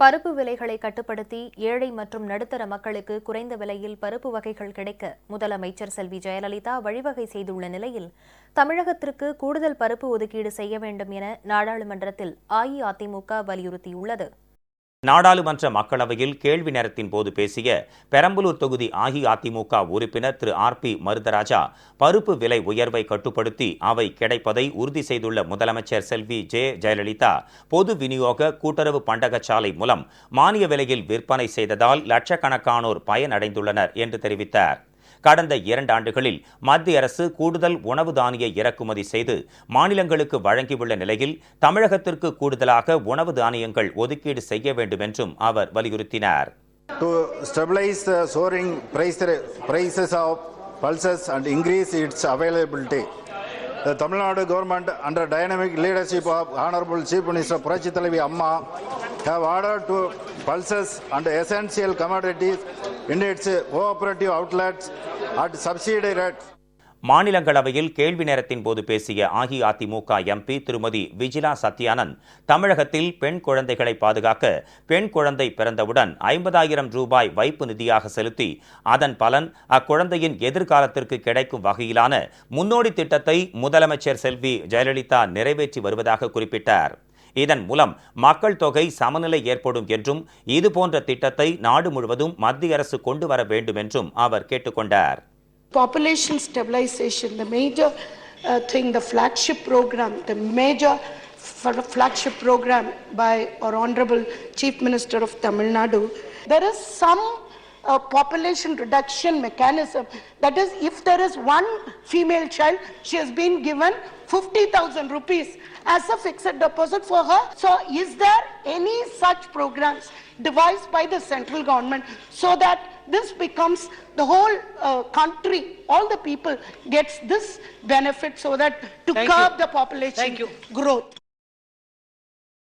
பருப்பு விலைகளை கட்டுப்படுத்தி ஏழை மற்றும் நடுத்தர மக்களுக்கு குறைந்த விலையில் பருப்பு வகைகள் கிடைக்க முதலமைச்சர் செல்வி ஜெயலலிதா வழிவகை செய்துள்ள நிலையில் தமிழகத்திற்கு கூடுதல் பருப்பு ஒதுக்கீடு செய்ய வேண்டும் என நாடாளுமன்றத்தில் அஇஅதிமுக வலியுறுத்தியுள்ளது. நாடாளுமன்ற மக்களவையில் கேள்வி நேரத்தின் போது பேசிய பெரம்பலூர் தொகுதி அஇஅதிமுக உறுப்பினர் திரு ஆர் பி மருதராஜா பருப்பு விலை உயர்வை கட்டுப்படுத்தி அவை கிடைப்பதை உறுதி செய்துள்ள முதலமைச்சர் செல்வி ஜெ ஜெயலலிதா பொது விநியோக கூட்டுறவு பண்டகச்சாலை மூலம் மானிய விலையில் விற்பனை செய்ததால் லட்சக்கணக்கானோர் பயனடைந்துள்ளனர் என்று தெரிவித்தார். கடந்த இரண்டு ஆண்டுகளில் மத்திய அரசு கூடுதல் உணவு தானிய இறக்குமதி செய்து மாநிலங்களுக்கு வழங்கியுள்ள நிலையில் தமிழகத்திற்கு கூடுதலாக உணவு தானியங்கள் ஒதுக்கீடு செய்ய வேண்டும் என்றும் அவர் வலியுறுத்தினார் to stabilize the soaring price, prices of pulses and increase its availability. The Tamil Nadu government, under dynamic leadership of Honorable Chief Minister Purachi Talavi Amma, have ordered to pulses and essential commodities in its cooperative மாநிலங்களவையில் கேள்வி நேரத்தின் போது பேசிய AIADMK MP திருமதி விஜிலா சத்யானந்த் தமிழகத்தில் பெண் குழந்தைகளை பாதுகாக்க பெண் குழந்தை பிறந்தவுடன் ஐம்பதாயிரம் ரூபாய் வைப்பு நிதியாக செலுத்தி அதன் பலன் அக்குழந்தையின் எதிர்காலத்திற்கு கிடைக்கும் வகையிலான முன்னோடி திட்டத்தை முதலமைச்சர் செல்வி ஜெயலலிதா நிறைவேற்றி வருவதாக குறிப்பிட்டார். இதன் மூலம் மக்கள் தொகை சமநிலை ஏற்படும் என்றும் இதுபோன்ற திட்டத்தை நாடு முழுவதும் மத்திய அரசு கொண்டு வர வேண்டும் என்றும் அவர் கேட்டுக்கொண்டார் population stabilization, the major uh, thing, the flagship program, the major f- flagship program by our Honorable Chief Minister of Tamil Nadu, there is some uh, population reduction mechanism. That is, if there is one female child, she has been given 50,000 rupees as a fixed deposit for her. So, is there any such programs devised by the central government so that this becomes the whole uh, country, all the people gets this benefit so that to Thank you. curb the population Thank you. growth.